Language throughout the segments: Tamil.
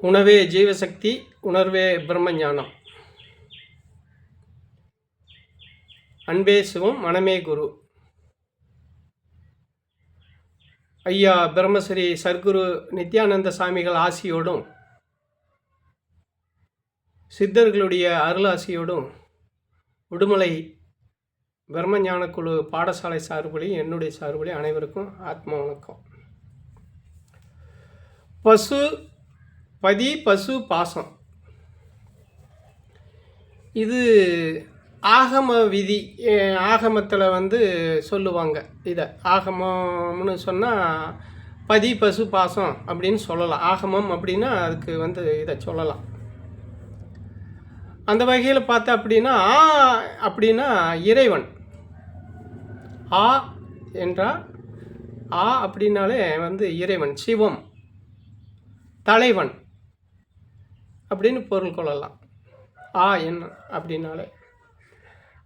உணவே ஜீவசக்தி உணர்வே பிரம்மஞானம். அன்பே சிவம் மனமே குரு. ஐயா பிரம்மஸ்ரீ சர்க்குரு நித்யானந்த சாமிகள் ஆசியோடும் சித்தர்களுடைய அருளாசியோடும் உடுமலை பிரம்மஞான குழு பாடசாலை சார்புலையும் என்னுடைய சார்புலையும் அனைவருக்கும் ஆத்ம வணக்கம். பசு பதி பசு பாசம். இது ஆகம விதி ஆகமத்தில் வந்து சொல்லுவாங்க இதை. ஆகமம்னு சொன்னால் பதி பசு பாசம் அப்படின்னு சொல்லலாம். ஆகமம் அப்படின்னா அதுக்கு வந்து இதை சொல்லலாம். அந்த வகையில் பார்த்தா அப்படின்னா ஆ அப்படின்னா இறைவன். ஆ என்றால் ஆ அப்படின்னாலே வந்து இறைவன் சிவம். தலைவன். அப்படின்னு பொருள் கொள்ளலாம். ஆ என்ன? அப்படின்னாலே.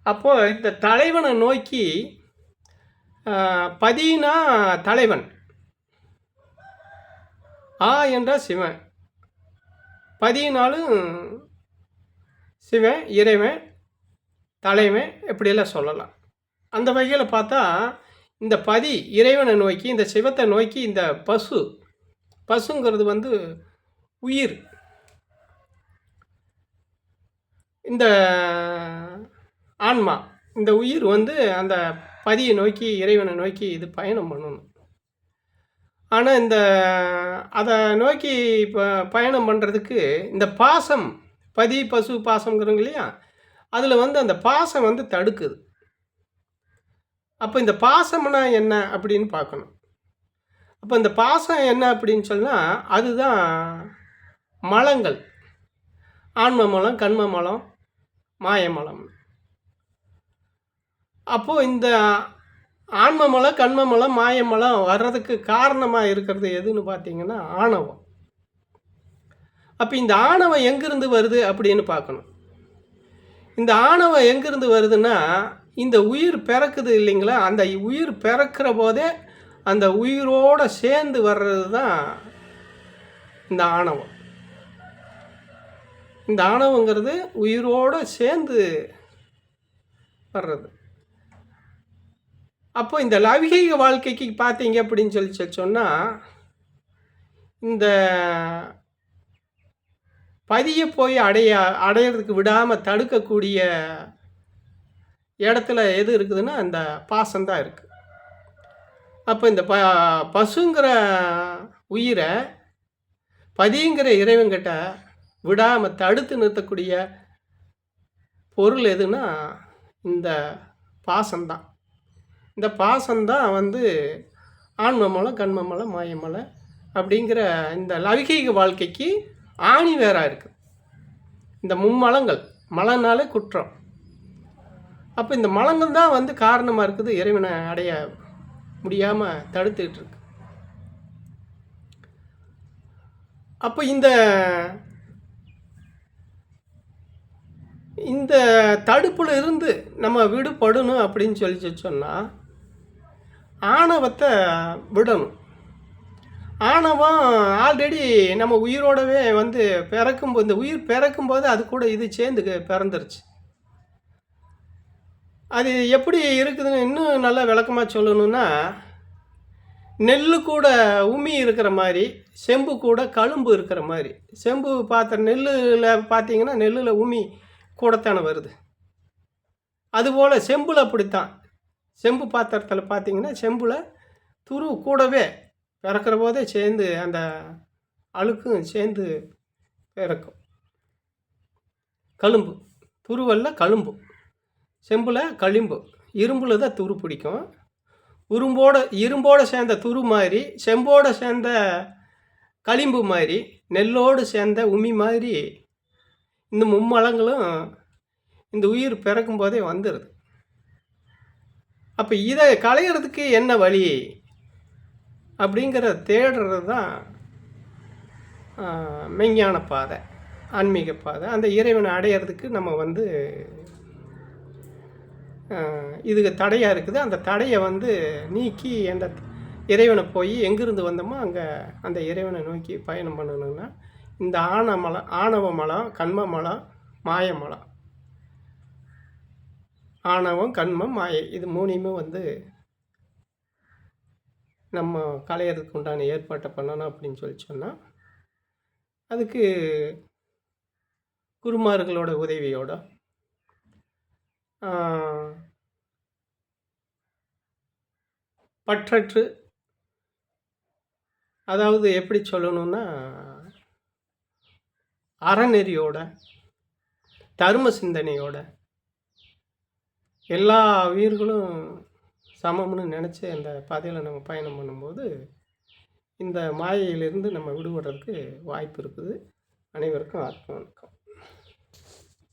அப்போது இந்த தலைவனை நோக்கி பதினா தலைவன். ஆ என்றால் சிவன். பதினாலும் சிவன் இறைவன் தலைவன் எப்படியெல்லாம் சொல்லலாம். அந்த வகையில் பார்த்தா இந்த பதி இறைவனை நோக்கி இந்த சிவத்தை நோக்கி இந்த பசு பசுங்கிறது வந்து உயிர். இந்த ஆன்மா இந்த உயிர் வந்து அந்த பதியை நோக்கி இறைவனை நோக்கி இது பயணம் பண்ணணும். ஆனால் இந்த அதை நோக்கி இப்போ பயணம் பண்ணுறதுக்கு இந்த பாசம் பதி பசு பாசங்கிறோங்க இல்லையா? அதில் வந்து அந்த பாசம் வந்து தடுக்குது. அப்போ இந்த பாசம்னா என்ன அப்படின்னு பார்க்கணும். அப்போ இந்த பாசம் என்ன அப்படின்னு சொன்னால் அதுதான் மலங்கள். ஆன்ம மலம் கண்ம மலம் மாயமலம். அப்போது இந்த ஆன்மமலம் கண்மமலம் மாயமலம் வர்றதுக்கு காரணமாக இருக்கிறது எதுன்னு பார்த்தீங்கன்னா ஆணவம். அப்போ இந்த ஆணவம் எங்கேருந்து வருது அப்படின்னு பார்க்கணும் இந்த ஆணவம் எங்கேருந்து வருதுன்னா இந்த உயிர் பிறக்குது இல்லைங்களா? அந்த உயிர் பிறக்கிற போதே அந்த உயிரோடு சேர்ந்து வர்றது தான் இந்த ஆணவம். இந்த ஆணவங்கிறது உயிரோடு சேர்ந்து வர்றது. அப்போ இந்த லௌகீக வாழ்க்கைக்கு பார்த்தீங்க அப்படின்னு சொல்லி சொன்னால் இந்த பதிய போய் அடைய அடையிறதுக்கு விடாமல் தடுக்கக்கூடிய இடத்துல எது இருக்குதுன்னா அந்த பாசம்தான் இருக்குது அப்போ இந்த ப பசுங்கிற உயிரை பதிங்கிற இறைவன்கிட்ட விடாமல் தடுத்து நிறுத்தக்கூடிய பொருள் எதுனா இந்த பாசம்தான். இந்த பாசம்தான் வந்து ஆன்மமலம் கண்மமலம் மாயமலை அப்படிங்கிற இந்த லௌகீக வாழ்க்கைக்கு ஆணி வேறாக இருக்குது இந்த மும்மலங்கள் மலனாலே குற்றம். அப்போ இந்த மலங்கள் தான் வந்து காரணமாக இருக்குது இறைவனை அடைய முடியாமல் தடுத்துக்கிட்டு இருக்கு. அப்போ இந்த இந்த தடுப்பில் இருந்து நம்ம விடுபடணும் அப்படின்னு சொல்லி சொன்னால் ஆணவத்தை விடணும். ஆணவம் ஆல்ரெடி நம்ம உயிரோடவே வந்து பிறக்கும்போது இந்த உயிர் பிறக்கும்போது அது கூட இது சேர்ந்து பிறந்துருச்சு. அது எப்படி இருக்குதுன்னு இன்னும் நல்லா விளக்கமாக சொல்லணுன்னா நெல் கூட உமி இருக்கிற மாதிரி செம்பு கூட கழும்பு இருக்கிற மாதிரி. செம்பு பாத்திர நெல்லில் பார்த்தீங்கன்னா நெல்லில் உமி கூடத்தானே வருது. அதுபோல் செம்பில் அப்படித்தான். செம்பு பாத்திரத்தில் பார்த்தீங்கன்னா செம்பில் துரு கூடவே பிறக்கிற போதே சேர்ந்து அந்த அழுக்கும் சேர்ந்து பிறக்கும். கழும்பு. துருவல்ல கழும்பு. செம்பில் களிம்பு. இரும்பில் தான் துரு பிடிக்கும். உரும்போட இரும்போடு சேர்ந்த துரு மாதிரி செம்போடு சேர்ந்த களிம்பு மாதிரி நெல்லோடு சேர்ந்த உமி மாதிரி இந்த மும்மலங்களும் இந்த உயிர் பிறக்கும் போதே வந்துடுது அப்போ இதை களையிறதுக்கு என்ன வழி? அப்படிங்கிற தேடுறது தான் மெஞ்ஞான பாதை ஆன்மீக பாதை. அந்த இறைவனை அடையிறதுக்கு நம்ம வந்து இதுக்கு தடையாக இருக்குது. அந்த தடையை வந்து நீக்கி அந்த இறைவனை போய் எங்கேருந்து வந்தோமோ அங்கே அந்த இறைவனை நோக்கி பயணம் பண்ணணும்னா இந்த ஆணமலம் ஆணவ மலம் கண்ம மலம் மாய மலம் ஆணவம் கண்மம் மாயை. இது மூணையுமே வந்து நம்ம கலையிறதுக்கு உண்டான ஏற்பாட்டை பண்ணணும் அப்படின்னு சொல்லி சொன்னால் அதுக்கு குருமார்களோட உதவியோட பற்றற்று அதாவது எப்படி சொல்லணும்னா அறநெறியோட தர்ம சிந்தனையோட எல்லா உயிர்களும் சமம்னு நினச்சி அந்த பாதையில் நம்ம பயணம் பண்ணும்போது இந்த மாயையிலிருந்து நம்ம விடுபடுறதுக்கு வாய்ப்பு இருக்குது. அனைவருக்கும் ஆத்ம வணக்கம்.